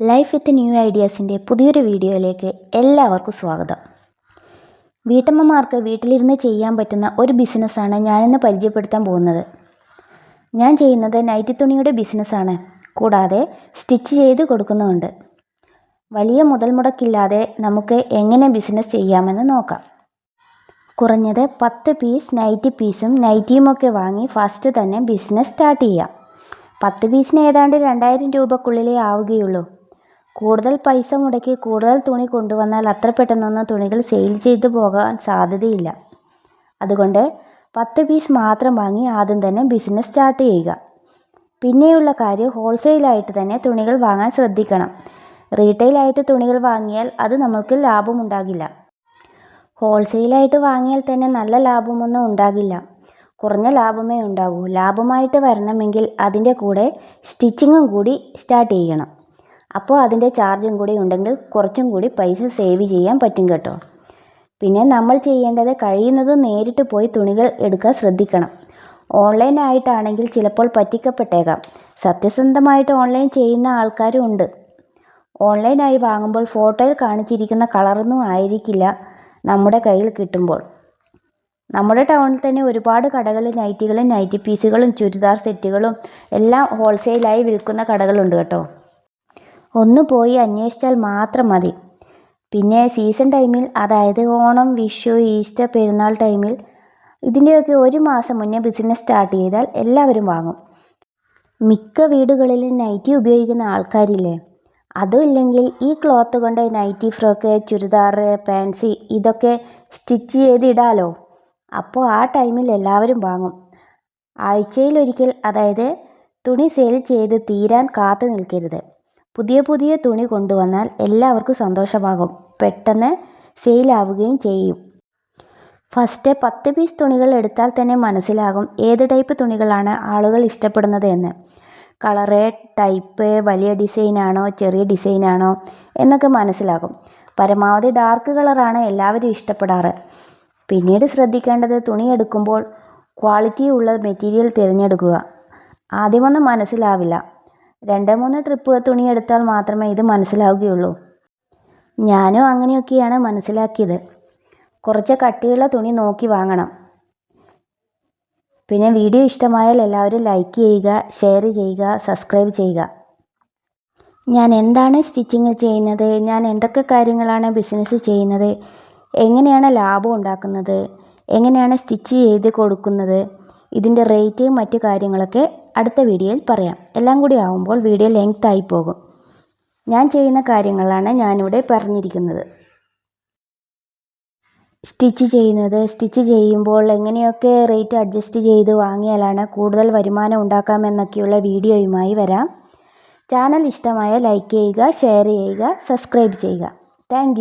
Life with new ഐഡിയാസിന്റെ പുതിയൊരു വീഡിയോയിലേക്ക് എല്ലാവർക്കും സ്വാഗതം. വീട്ടമ്മമാർക്ക് വീട്ടിലിരുന്ന് ചെയ്യാൻ പറ്റുന്ന ഒരു ബിസിനസ്സാണ് ഞാനിന്ന് പരിചയപ്പെടുത്താൻ പോകുന്നത്. ഞാൻ ചെയ്യുന്നത് നൈറ്റി തുണിയുടെ ബിസിനസ്സാണ്. കൂടാതെ സ്റ്റിച്ച് ചെയ്ത് കൊടുക്കുന്നുമുണ്ട്. വലിയ മുതൽ മുടക്കില്ലാതെ നമുക്ക് എങ്ങനെ ബിസിനസ് ചെയ്യാമെന്ന് നോക്കാം. കുറഞ്ഞത് പത്ത് പീസ് നൈറ്റി പീസും നൈറ്റിയുമൊക്കെ വാങ്ങി ഫസ്റ്റ് തന്നെ ബിസിനസ് സ്റ്റാർട്ട് ചെയ്യാം. പത്ത് പീസിന് ഏതാണ്ട് രണ്ടായിരം രൂപക്കുള്ളിലേ ആവുകയുള്ളൂ. കൂടുതൽ പൈസ മുടക്കി കൂടുതൽ തുണി കൊണ്ടുവന്നാൽ അത്ര പെട്ടെന്നൊന്നും തുണികൾ സെയിൽ ചെയ്തു പോകാൻ സാധ്യതയില്ല. അതുകൊണ്ട് പത്ത് പീസ് മാത്രം വാങ്ങി ആദ്യം തന്നെ ബിസിനസ് സ്റ്റാർട്ട് ചെയ്യുക. പിന്നെയുള്ള കാര്യം ഹോൾസെയിലായിട്ട് തന്നെ തുണികൾ വാങ്ങാൻ ശ്രദ്ധിക്കണം. റീറ്റെയിലായിട്ട് തുണികൾ വാങ്ങിയാൽ അത് നമുക്ക് ലാഭമുണ്ടാകില്ല ഹോൾസെയിലായിട്ട് വാങ്ങിയാൽ തന്നെ നല്ല ലാഭമൊന്നും ഉണ്ടാകില്ല. കുറഞ്ഞ ലാഭമേ ഉണ്ടാകൂ. ലാഭമായിട്ട് വരണമെങ്കിൽ അതിന്റെ കൂടെ സ്റ്റിച്ചിങ്ങും കൂടി സ്റ്റാർട്ട് ചെയ്യണം. അപ്പോൾ അതിന്റെ ചാർജും കൂടി ഉണ്ടെങ്കിൽ കുറച്ചും കൂടി പൈസ സേവ് ചെയ്യാൻ പറ്റും കേട്ടോ. പിന്നെ നമ്മൾ ചെയ്യേണ്ടത് കഴിയുന്നതും നേരിട്ട് പോയി തുണികൾ എടുക്കാൻ ശ്രദ്ധിക്കണം. ഓൺലൈനായിട്ടാണെങ്കിൽ ചിലപ്പോൾ പറ്റിക്കപ്പെട്ടേക്കാം. സത്യസന്ധമായിട്ട് ഓൺലൈൻ ചെയ്യുന്ന ആൾക്കാരും ഉണ്ട്. ഓൺലൈനായി വാങ്ങുമ്പോൾ ഫോട്ടോയിൽ കാണിച്ചിരിക്കുന്ന കളറൊന്നും ആയിരിക്കില്ല നമ്മുടെ കയ്യിൽ കിട്ടുമ്പോൾ. നമ്മുടെ ടൗണിൽ തന്നെ ഒരുപാട് കടകളിൽ നൈറ്റികളും നൈറ്റി പീസുകളും ചുരിദാർ സെറ്റുകളും എല്ലാം ഹോൾസെയിലായി വിൽക്കുന്ന കടകളുണ്ട് കേട്ടോ. ഒന്ന് പോയി അന്വേഷിച്ചാൽ മാത്രം മതി. പിന്നെ സീസൺ ടൈമിൽ അതായത് ഓണം വിഷു ഈസ്റ്റർ പെരുന്നാൾ ടൈമിൽ ഇതിന്റെയൊക്കെ ഒരു മാസം മുന്നേ ബിസിനസ് സ്റ്റാർട്ട് ചെയ്താൽ എല്ലാവരും വാങ്ങും. മിക്ക വീടുകളിലും നൈറ്റി ഉപയോഗിക്കുന്ന ആൾക്കാരില്ലേ? അതും ഇല്ലെങ്കിൽ ഈ ക്ലോത്ത് കൊണ്ട് നൈറ്റി ഫ്രോക്ക് ചുരിദാർ പാൻസി ഇതൊക്കെ സ്റ്റിച്ച് ചെയ്തിടാലോ? അപ്പോൾ ആ ടൈമിൽ എല്ലാവരും വാങ്ങും. ആഴ്ചയിലൊരിക്കൽ അതായത് തുണി സെയിൽ ചെയ്ത് തീരാൻ കാത്തു നിൽക്കരുത്. പുതിയ പുതിയ തുണി കൊണ്ടുവന്നാൽ എല്ലാവർക്കും സന്തോഷമാകും. പെട്ടെന്ന് സെയിലാവുകയും ചെയ്യും. ഫസ്റ്റ് പത്ത് പീസ് തുണികൾ എടുത്താൽ തന്നെ മനസ്സിലാകും ഏത് ടൈപ്പ് തുണികളാണ് ആളുകൾ ഇഷ്ടപ്പെടുന്നത് എന്ന്. കളറ് ടൈപ്പ് വലിയ ഡിസൈനാണോ ചെറിയ ഡിസൈനാണോ എന്നൊക്കെ മനസ്സിലാകും. പരമാവധി ഡാർക്ക് കളറാണ് എല്ലാവരും ഇഷ്ടപ്പെടാറ്. പിന്നീട് ശ്രദ്ധിക്കേണ്ടത് തുണി എടുക്കുമ്പോൾ ക്വാളിറ്റി ഉള്ള മെറ്റീരിയൽ തിരഞ്ഞെടുക്കുക. ആദ്യമൊന്നും മനസ്സിലാവില്ല. രണ്ട് മൂന്ന് ട്രിപ്പ് തുണി എടുത്താൽ മാത്രമേ ഇത് മനസ്സിലാവുകയുള്ളൂ. ഞാനും അങ്ങനെയൊക്കെയാണ് മനസ്സിലാക്കിയത്. കുറച്ച് കട്ടിയുള്ള തുണി നോക്കി വാങ്ങണം. പിന്നെ വീഡിയോ ഇഷ്ടമായാൽ എല്ലാവരും ലൈക്ക് ചെയ്യുക ഷെയർ ചെയ്യുക സബ്സ്ക്രൈബ് ചെയ്യുക. ഞാൻ എന്താണ് സ്റ്റിച്ചിങ് ചെയ്യുന്നത്? ഞാൻ എന്തൊക്കെ കാര്യങ്ങളാണ് ബിസിനസ് ചെയ്യുന്നത്? എങ്ങനെയാണ് ലാഭം ഉണ്ടാക്കുന്നത്? എങ്ങനെയാണ് സ്റ്റിച്ച് ചെയ്ത് കൊടുക്കുന്നത്? ഇതിന്റെ റേറ്റ് മറ്റു കാര്യങ്ങളൊക്കെ അടുത്ത വീഡിയോയിൽ പറയാം. എല്ലാം കൂടി ആകുമ്പോൾ വീഡിയോ ലെങ്ത് ആയി പോകും. ഞാൻ ചെയ്യുന്ന കാര്യങ്ങളാണ് ഞാനിവിടെ പറഞ്ഞിരിക്കുന്നത്. സ്റ്റിച്ച് ചെയ്യുന്നത് സ്റ്റിച്ച് ചെയ്യുമ്പോൾ എങ്ങനെയൊക്കെ റേറ്റ് അഡ്ജസ്റ്റ് ചെയ്ത് വാങ്ങിയാലാണ് കൂടുതൽ വരുമാനം ഉണ്ടാക്കാമെന്നൊക്കെയുള്ള വീഡിയോയുമായി വരാം. ചാനൽ ഇഷ്ടമായ ലൈക്ക് ചെയ്യുക ഷെയർ ചെയ്യുക സബ്സ്ക്രൈബ് ചെയ്യുക. താങ്ക്